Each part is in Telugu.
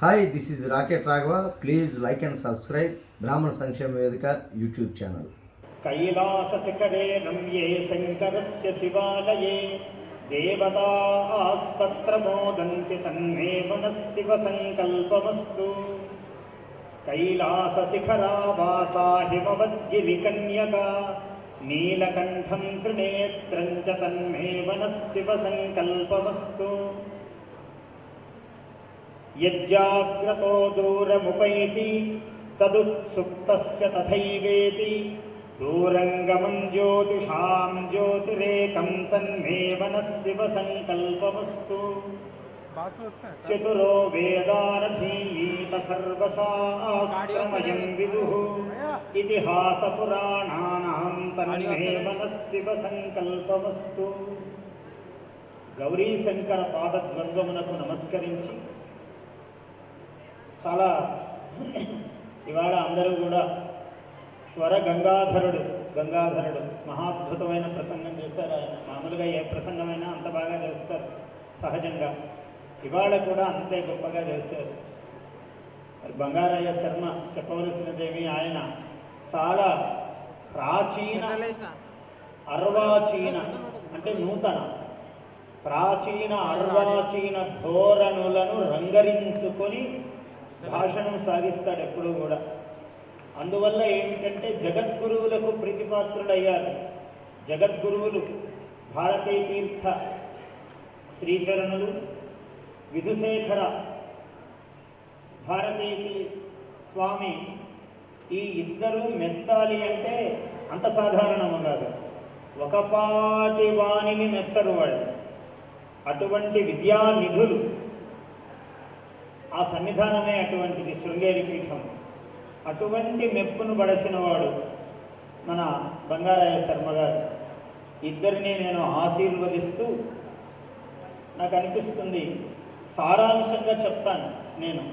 Hi this is rocket Raghava please like and subscribe Brahmana Sankshema Vedika YouTube channel Kailasa శిఖరే రమ్యే శంకరస్య శివాలయే దేవతాస్తత్ర మోదంతి తన్మే మనశివ సంకల్పమస్తు కైలాస శిఖరావాసా హిమవద్గిరి కన్యక నీలకంఠం చ తన్మే సంకల్పమస్తు యజ్జాగ్రతో దూరముపైతి తదుత్సుప్తస్య తథైవేతి. దూరంగమం జ్యోతిషాం జ్యోతిరేకం తన్మే మనశివ సంకల్పమస్తు. చతురో వేదారథీత సర్వసాస్త్రమయం విదు. ఇతిహాస పురాణానాం తన్మే మనశివ సంకల్పమస్తు. గౌరీ శంకర పాదద్వంద్వమునకు నమస్కరించి చాలా ఇవాళ అందరూ కూడా స్వర గంగాధరుడు గంగాధరుడు మహాద్భుతమైన ప్రసంగం చేశారు ఆయన. మామూలుగా ఏ ప్రసంగమైనా అంత బాగా చేస్తారు సహజంగా. ఇవాళ కూడా అంతే గొప్పగా చేశారు. మరి బంగారయ్య శర్మ చెప్పవలసినదేమి ఆయన చాలా ప్రాచీన అర్వాచీన అంటే నూతన ప్రాచీన అర్వాచీన ధోరణులను రంగరించుకొని భాషణం సాగిస్తాడు ఎప్పుడూ కూడా. అందువల్ల ఏమిటంటే జగద్గురువులకు ప్రీతిపాత్రులయ్యారు జగద్గురువులు భారతీ తీర్థ శ్రీచరణులు విధుశేఖర భారతీతి స్వామి ఈ ఇద్దరు మెచ్చాలి అంటే అంత సాధారణం ఉన్నారు ఒకపాటి వాణిని మెచ్చరు వాళ్ళు. అటువంటి విద్యానిధులు ఆ సన్నిధానమే అటువంటిది శృంగేరి పీఠం. అటువంటి మెప్పును బడసినవాడు మన బంగారాయ శర్మ గారు. ఇద్దరిని నేను ఆశీర్వదిస్తూ నాకు అనిపిస్తుంది సారాంశంగా చెప్తాను నేను.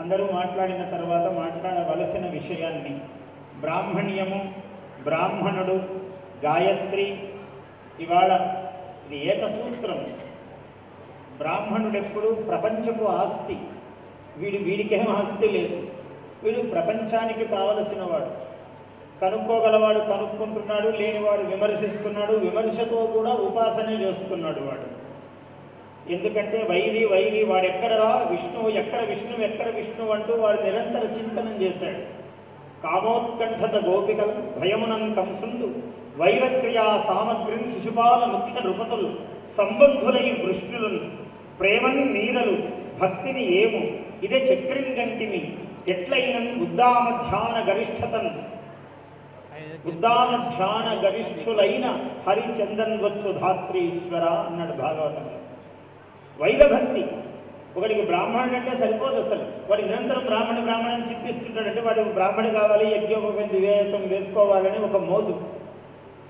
అందరూ మాట్లాడిన తర్వాత మాట్లాడవలసిన విషయాన్ని. బ్రాహ్మణ్యము బ్రాహ్మణుడు గాయత్రి ఇవాళ ఇది ఏకసూత్రం బ్రాహ్మణుడెప్పుడు ప్రపంచపు ఆస్తి. వీడు వీడికేం ఆస్తి లేదు. వీడు ప్రపంచానికి కావలసిన వాడు కనుక్కోగలవాడు కనుక్కుంటున్నాడు లేనివాడు విమర్శిస్తున్నాడు విమర్శతో కూడా ఉపాసనే చేస్తున్నాడు వాడు. ఎందుకంటే వైరి వైరి వాడెక్కడరా? విష్ణువు ఎక్కడ విష్ణువు ఎక్కడ విష్ణువు అంటూ వాడు నిరంతర చింతనం చేశాడు. కామోత్కంఠత గోపికలు భయమునం కంసుండు వైరక్రియా సామగ్రిని శిశుపాల ముఖ్య నృపతులు సంబంధులై వృష్ణులను. ప్రేమన్ నీరలు భక్తిని ఏము? ఇదే చక్రింగంటిమి. ఎట్లయిన ఉద్దామ ధ్యాన గరిష్ఠతను ఉద్దామ ధ్యాన గరిష్ఠులైన హరిచందన్ వచ్చు ధాత్రీశ్వర అన్నాడు భాగవతంలో వైరభక్తి ఒకడికి బ్రాహ్మణుడు అంటే సరిపోదు అసలు. వాడు నిరంతరం బ్రాహ్మణ బ్రాహ్మణం చిప్పిస్తుంటాడంటే వాడు బ్రాహ్మణుడు కావాలి యజ్ఞోపం వివేకం వేసుకోవాలని ఒక మోజు.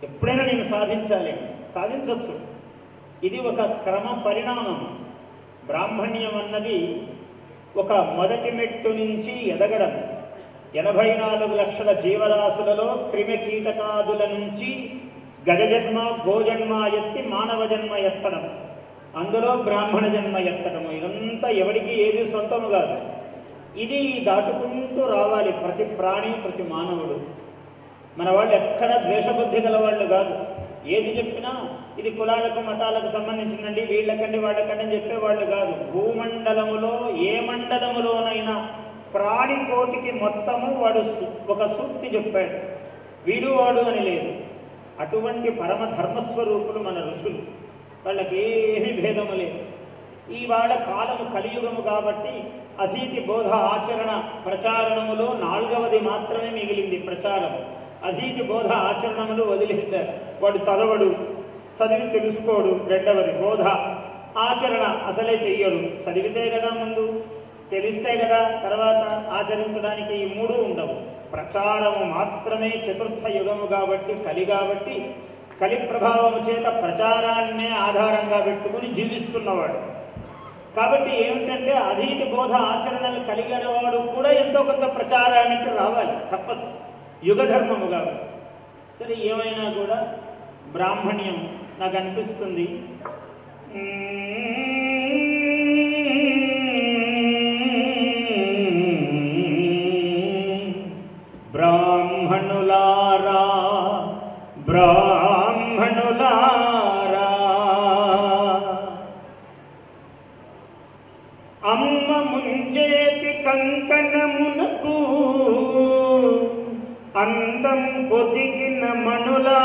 ఎప్పుడైనా నేను సాధించాలి. సాధించవచ్చు ఇది ఒక క్రమ పరిణామం. బ్రాహ్మణ్యం అన్నది ఒక మొదటి మెట్టు నుంచి ఎదగడం. ఎనభై నాలుగు లక్షల జీవరాశులలో క్రిమి కీటకాదుల నుంచి గజజన్మ గోజన్మ ఎత్తి మానవ జన్మ ఎత్తడం. అందులో బ్రాహ్మణ జన్మ ఎత్తడము. ఇదంతా ఎవడికి ఏది సొంతము కాదు. ఇది దాటుకుంటూ రావాలి ప్రతి ప్రాణి ప్రతి మానవుడు. మన వాళ్ళు ఎక్కడ ద్వేషబుద్ధి గల వాళ్ళు కాదు. ఏది చెప్పినా ఇది కులాలకు మతాలకు సంబంధించిందండి. వీళ్ళకండి వాళ్ళకండి అని చెప్పేవాళ్ళు కాదు. భూమండలములో ఏ మండలములోనైనా ప్రాణి కోటికి మొత్తము వాడు ఒక సూక్తి చెప్పాడు. వీడు వాడు అని లేదు. అటువంటి పరమ ధర్మస్వరూపులు మన ఋషులు. వాళ్ళకి ఏమీ భేదము లేదు. ఇవాళ కాలము కలియుగము కాబట్టి అతీతి బోధ ఆచరణ ప్రచారణములో నాలుగవది మాత్రమే మిగిలింది ప్రచారం అధీతి బోధ ఆచరణములు వదిలేశారు. వాడు చదవడు చదివి తెలుసుకోడు రెండవది బోధ. ఆచరణ అసలే చెయ్యడు. చదివితే కదా ముందు తెలిస్తే కదా తర్వాత ఆచరించడానికి ఈ మూడు ఉండవు. ప్రచారము మాత్రమే చతుర్థ యుగము కాబట్టి కలి కాబట్టి కలి ప్రభావము చేత ప్రచారాన్నే ఆధారంగా పెట్టుకుని జీవిస్తున్నవాడు. కాబట్టి ఏమిటంటే అధీతి బోధ ఆచరణలు కలిగిన వాడు కూడా ఎంతో కొంత ప్రచారానికి రావాలి. తప్పదు. యుగధర్మము కాబట్టి. సరే ఏమైనా కూడా బ్రాహ్మణ్యం నాకు అనిపిస్తుంది. బ్రాహ్మణులారా బ్రాహ్మణులారా. అమ్మ ముంజేతి కంకణమునకు అందం పొదిగిన మణులా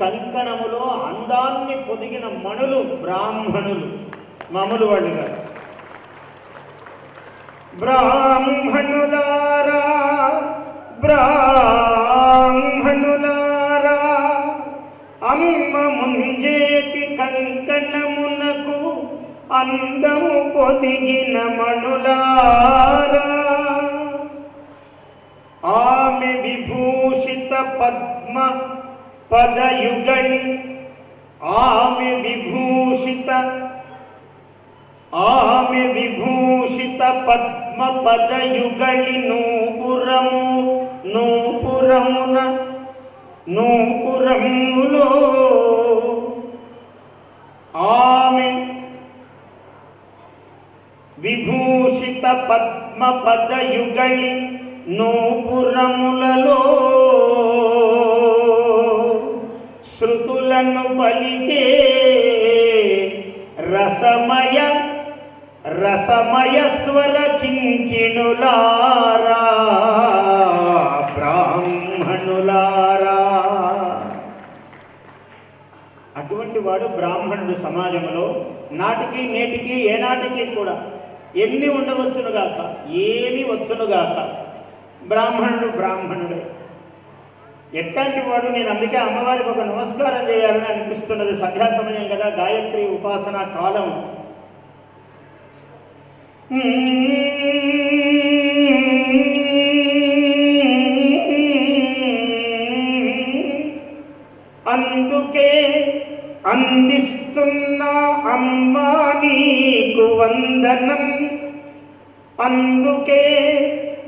కంకణములో అందాన్ని పొదిగిన మణులు బ్రాహ్మణులు. మామూలు వాళ్ళు కాదు. బ్రాహ్మణులారా బ్రాహ్మణులారా అమ్మ ముంజేతి కంకణమునకు అందము పొదిగిన మణులారా. ఆమె విభూషిత పద్మ పదయుగళి ఆమె విభూషిత ఆమె విభూషిత పద్మ పదయుగళి నూపురము నూపురమున నూపురములో ఆమె విభూషిత పద్మ పదయుగళి నూపురములలో శృతులను పలికే రసమయ రసమయ స్వర కింకిణులారా బ్రాహ్మణులారా. అటువంటి వాడు బ్రాహ్మణుడు సమాజంలో నాటికి నేటికి ఏనాటికి కూడా ఎన్ని ఉండవచ్చునుగాక ఏమి వచ్చునుగాక బ్రాహ్మణుడు బ్రాహ్మణుడే. ఎట్లాంటి వాడు? నేను అందుకే అమ్మవారికి ఒక నమస్కారం చేయాలని అనిపిస్తున్నది. సంధ్యా సమయం కదా గాయత్రి ఉపాసన కాలం. అందుకే అందిస్తున్నా అమ్మా నీకు వందనం. అందుకే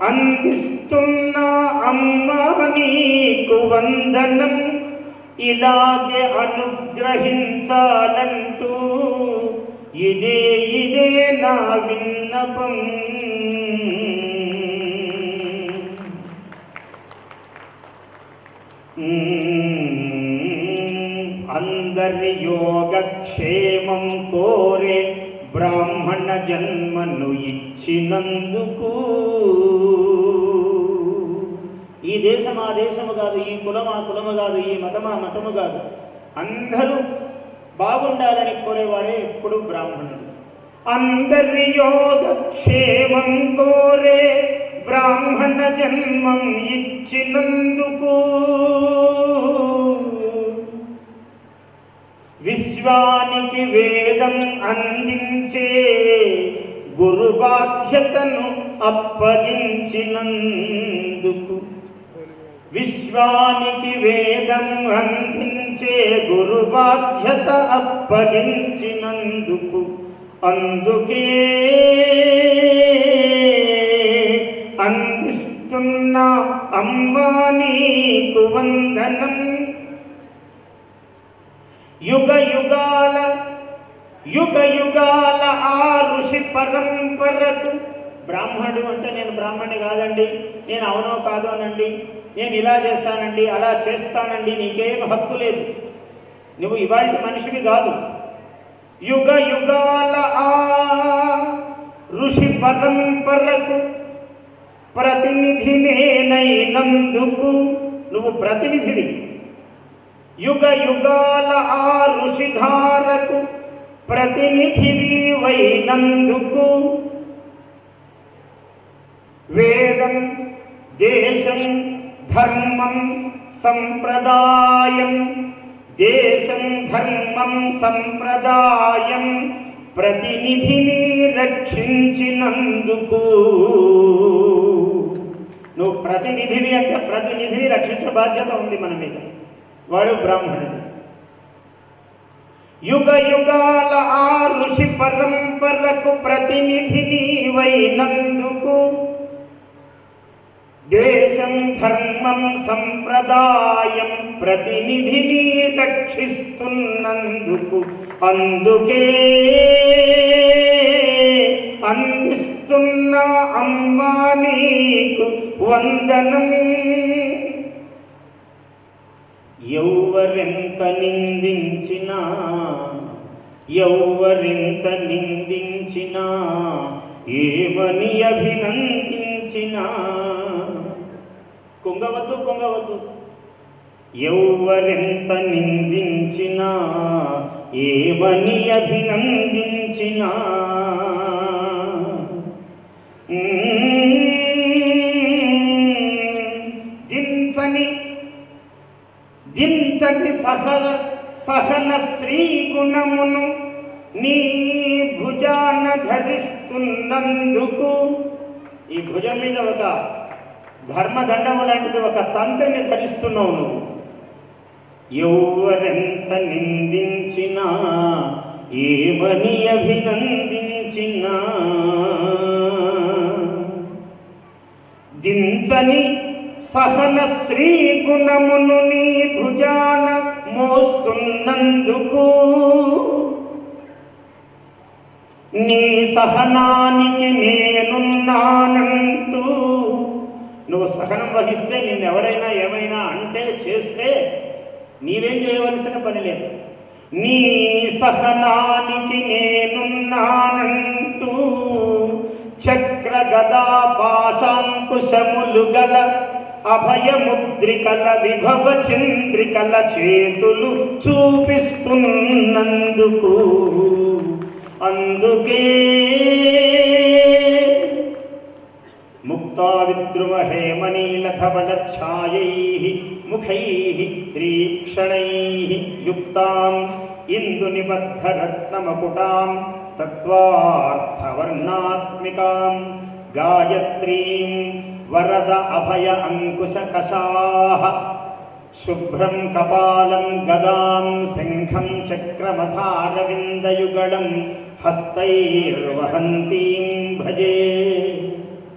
అందిస్తున్నా అమ్మా నీకు వందనం ఇలాగే అనుగ్రహించాలంటూ. ఇదే ఇదే నా విన్నపం. అందరి యోగక్షేమం కోరే బ్రాహ్మణ జన్మను ఇచ్చినందుకు. ఈ దేశం ఆ దేశము కాదు ఈ కులం ఆ కులము కాదు ఈ మతం ఆ మతము కాదు. అందరూ బాగుండాలని కోరేవాడే ఎప్పుడు బ్రాహ్మణుడు. అందరి యోగక్షేమం కోరే బ్రాహ్మణ జన్మం ఇచ్చినందుకు. విశ్వానికి వేదం అందించే గురు బాధ్యతను అప్పగించినందుకు. విశ్వానికి వేదం అందించే గురు బాధ్యత అప్పగించినందుకు. అందుకే అందిస్తున్న అమ్మా నీకు వందనం. యుగ యుగాల యుగ యుగాల ఆ ఋషి పరంపరకు బ్రాహ్మణుడు అంటే నేను బ్రాహ్మణి కాదండి నేను అవునో కాదోనండి నేను ఇలా చేస్తానండి అలా చేస్తానండి నీకేం హక్కు లేదు. నువ్వు ఇవాళ మనిషివి కాదు. యుగ యుగాల ఆ ఋషి పరంపరకు ప్రతినిధినేనైనందుకు నువ్వు ప్రతినిధివి. యుగ యుగాల ఆ ఋషిధారకు ప్రతినిధివి వైనందుకు వేదం దేశం ధర్మం సంప్రదాయం దేశం ధర్మం సంప్రదాయం ప్రతినిధిని రక్షించినందుకు నువ్వు ప్రతినిధివి అంటే ప్రతినిధిని రక్షించే బాధ్యత ఉంది మన మీద. వాడు బ్రాహ్మణుడు. యుగ యుగాల ఆ ఋషి పరంపరకు ప్రతినిధి వైనందుకు దేశం ధర్మం సంప్రదాయం ప్రతినిధిని రక్షిస్తున్నందుకు. అందుకే అందిస్తున్న అమ్మా నీకు వందనం. ఎవరెంత నిందించినా ఎవ్వరింత నిందించినా ఏమని అభినందించినా? కొంగవద్దు కొంగవద్దు. ఎవ్వరెంత నిందించినా ఏమని అభినందించినా? దించని సహన సహన శ్రీ గుణమును నీ భుజాన ధరిస్తున్నందుకు. ఈ భుజం మీద ఒక ధర్మదండము లాంటిది ఒక తంత్రిని ధరిస్తున్నావు నువ్వు. ఎవరెంత నిందించినా ఏమని అభినందించినా దించని సహన శ్రీ గుణమును నీ భుజాన మోస్తున్నందుకు. నీ సహనానికి నేనున్నానంటూ. నువ్వు సహనం వహిస్తే నిన్ను ఎవరైనా ఏమైనా అంటే చేస్తే నీవేం చేయవలసిన పని లేదు. నీ సహనానికి నేనున్నానంటూ. చక్ర గదా పాశాంకుశములు గల అభయముద్రికల విభవ చంద్రికల చేతులు చూపిస్తున్నందుకు అందుకే ముక్తావిద్రుమహేమనీలధవళఛాయైः ముఖై తీక్షణైः యుక్తాం ఇందు ఇందునిబద్ధరత్నమకుటాం తత్వార్థవర్ణాత్మికాం గాయత్రీం వరద అభయ అంకుశ కషాహ శుభ్రం కపాలం గదాం శంఖం చక్రమథారవిందయుగళం హస్తైర్వహంతీం భజే.